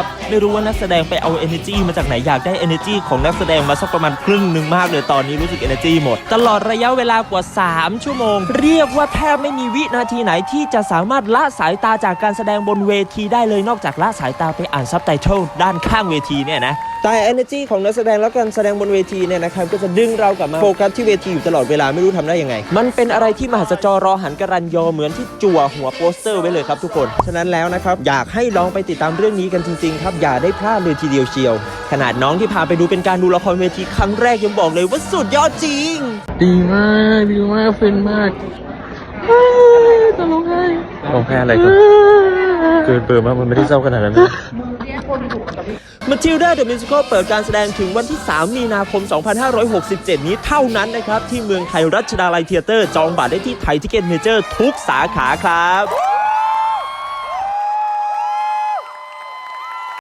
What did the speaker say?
ครับ ไม่รู้ว่านักแสดงไปเอา energy มาจากไหนอยากได้ energy ของนักแสดงมาสักประมาณครึ่งหนึ่งมากเลยตอนนี้รู้สึก energy หมด ตลอดระยะเวลากว่า 3 ชั่วโมง เรียกว่าแทบไม่มีวินาทีไหนที่จะสามารถละสายตาจากการแสดงบนเวทีได้เลยนอกจากละสายตาไปอ่านซับไตเติลด้านข้างเวทีเนี่ยนะแต่ energy ของนักแสดงและการแสดงบนเวทีเนี่ยนะครับก็จะดึงเรากลับมาโฟกัสที่เวทีอยู่ตลอดเวลาไม่รู้ทำได้ยังไง มันเป็นอะไรที่มหัศจรรอหันกรันยอเหมือนที่จั่วหัวโปสเตอร์ไว้เลยครับทุกคน ฉะนั้นแล้วนะครับอยากให้ลองไปติดตามเรื่องนี้กันจริงๆครับอย่าได้พลาดเลยทีเดียวเชียว ขนาดน้องที่พาไปดูเป็นการดูละครเวทีครั้งแรกยังบอกเลยว่าสุดยอดจริง ดีมากดีมากฟินมากจะร้องไห้ร้องไห้อะไรกันเกินเบอร์มากมันไม่ได้เศร้าขนาดนั้นนะ Matilda the Musical เปิดการแสดงถึงวันที่ 3 มีนาคม 2567 นี้เท่านั้นนะครับ ที่เมืองไทยรัชดาลัยเทียเตอร์จองบัตรได้ที่ไทยทิเก็ตเมเจอร์ทุกสาขาครับ